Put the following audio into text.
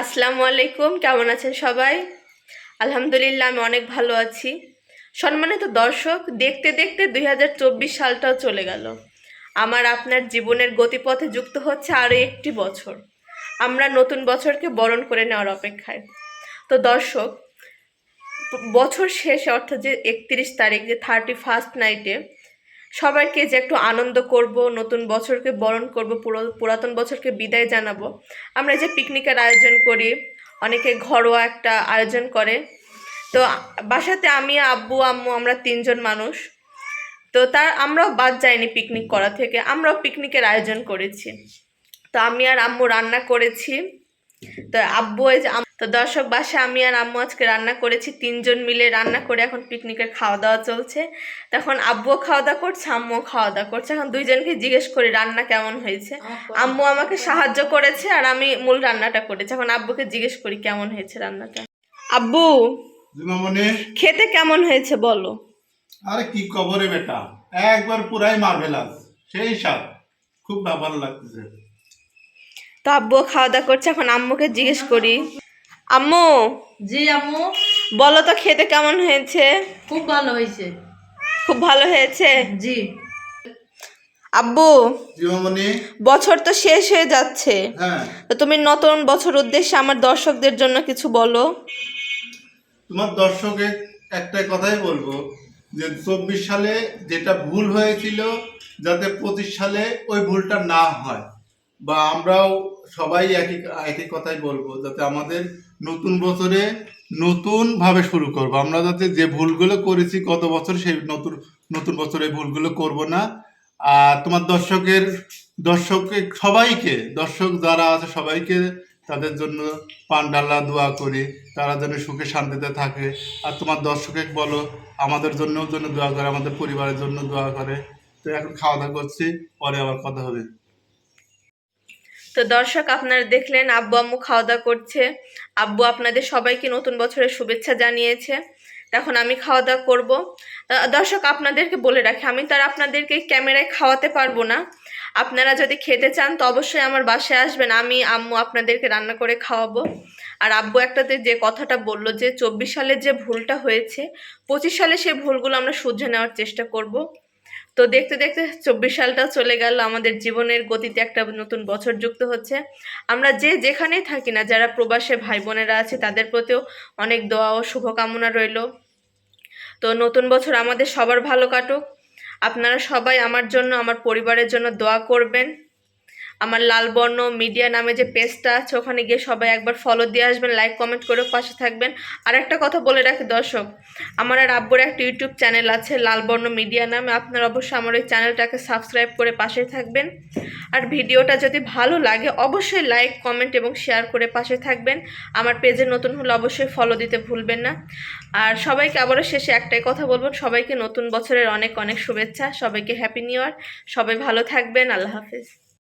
আসসালামু আলাইকুম, কেমন আছেন সবাই? আলহামদুলিল্লাহ, আমি অনেক ভালো আছি। সম্মানিত দর্শক, দেখতে দেখতে দুই হাজার চব্বিশ সালটাও চলে গেল। আমার আপনার জীবনের গতিপথে যুক্ত হচ্ছে আরও একটি বছর। আমরা নতুন বছরকে বরণ করে নেওয়ার অপেক্ষায়। তো দর্শক, বছর শেষে, অর্থাৎ যে একত্রিশ তারিখ, যে থার্টি ফার্স্ট নাইটে সবাইকে যে একটু আনন্দ করব, নতুন বছরকে বরণ করব, পুরো- পুরাতন বছরকে বিদায় জানাব। আমরা যে পিকনিকের আয়োজন করি, অনেকে ঘরোয়া একটা আয়োজন করে। তো বাসাতে আমি, আব্বু, আম্মু, আমরা তিনজন মানুষ। তো তার, আমরাও বাদ যাইনি পিকনিক করা থেকে, আমরাও পিকনিকের আয়োজন করেছি। তো আমি আর আম্মু রান্না করেছি। তো আব্বু এই যে তো দর্শক বাসা আমি আর আম্মু আজকে রান্না করেছি তিনজন মিলে রান্না করে এখন পিকনিকের খাওয়া দাওয়া চলছে তখন আব্বুও খাওয়া দাওয়া করছে আম্মুও খাওয়া দাওয়া করছে। এখন দুইজনকে জিজ্ঞেস করি রান্না কেমন হয়েছে। আম্মু আমাকে সাহায্য করেছে আর আমি মূল রান্নাটা করেছি। এখন আব্বুকে জিজ্ঞেস করি কেমন হয়েছে রান্নাটা। আব্বু খেতে কেমন হয়েছে বলো। আরে কি কবরে বেটা একবার পুরাই মার্ভেলাস সেই সব খুব ভালো লাগতেছে। তো আব্বু খাওয়া দাওয়া করছে এখন আম্মুকে জিজ্ঞেস করি। আম্মু। জি আম্মু। বলো তো খেতে কেমন হয়েছে? খুব ভালো হয়েছে। খুব ভালো হয়েছে? জি। আব্বু বছর তো শেষ হয়ে যাচ্ছে। হ্যাঁ। তো তুমি নতুন বছর উদ্দেশ্যে আমার দর্শকদের জন্য কিছু বলো। তোমার দর্শকে একটা কথাই বলব যে চব্বিশ সালে যেটা ভুল হয়েছিল যাতে পঁচিশ সালে ওই ভুলটা না হয়। বা আমরাও সবাই একই একই কথাই বলব, যাতে আমাদের নতুন বছরে নতুনভাবে শুরু করব। আমরা যাতে যে ভুলগুলো করেছি গত বছর, সেই নতুন নতুন বছরে ভুলগুলো করব না। আর তোমার দর্শকের, দর্শককে, সবাইকে, দর্শক যারা আছে, সবাইকে তাদের জন্য পান্ডাল্লা দোয়া করি, তারা যেন সুখে শান্তিতে থাকে। আর তোমার দর্শকে বলো, আমাদের জন্যও জন্য দোয়া করে, আমাদের পরিবারের জন্য দোয়া করে। তো এখন খাওয়া দাওয়া করছি, পরে আবার কথা হবে। তো দর্শক, আপনারা দেখলেন আব্বু আম্মু খাওয়া দাওয়া করছে। আব্বু আপনাদের সবাইকে নতুন বছরের শুভেচ্ছা জানিয়েছে। তখন আমি খাওয়া দাওয়া করব দর্শক, আপনাদেরকে বলে রাখি, আমি তার আপনাদেরকে ক্যামেরায় খাওয়াতে পারব না। আপনারা যদি খেতে চান, তো অবশ্যই আমার বাসায় আসবেন। আমি, আম্মু আপনাদেরকে রান্না করে খাওয়াবো। আর আব্বু একটাতে যে কথাটা বলল যে, চব্বিশ সালে যে ভুলটা হয়েছে, পঁচিশ সালে সেই ভুলগুলো আমরা শুধরে নেওয়ার চেষ্টা করব। তো দেখতে দেখতে চব্বিশ সালটাও চলে গেল, আমাদের জীবনের গতিতে একটা নতুন বছর যুক্ত হচ্ছে। আমরা যে যেখানেই থাকি না, যারা প্রবাসে ভাই বোনেরা আছে, তাদের প্রতিও অনেক দোয়া ও শুভকামনা রইল। তো নতুন বছর আমাদের সবার ভালো কাটুক। আপনারা সবাই আমার জন্য, আমার পরিবারের জন্য দোয়া করবেন। আমার লালবর্ণ মিডিয়া নামে যে পেজটা আছে, ওখানে গিয়ে সবাই একবার ফলো দিয়ে আসবেন লাইক কমেন্ট করে পাশে থাকবেন। আর একটা কথা বলে রাখি দর্শক, আমার আর আব্বুর একটা ইউটিউব চ্যানেল আছে, লালবর্ণ মিডিয়া নামে। আপনারা অবশ্যই আমার ওই চ্যানেলটাকে সাবস্ক্রাইব করে পাশে থাকবেন। আর ভিডিওটা যদি ভালো লাগে, অবশ্যই লাইক কমেন্ট এবং শেয়ার করে পাশে থাকবেন। আমার পেজে নতুন হলে অবশ্যই ফলো দিতে ভুলবেন না। আর সবাইকে আবারও শেষে একটাই কথা বলব, সবাইকে নতুন বছরের অনেক অনেক শুভেচ্ছা, সবাইকে হ্যাপি নিউ ইয়ার সবাই ভালো থাকবেন, আল্লাহ হাফেজ।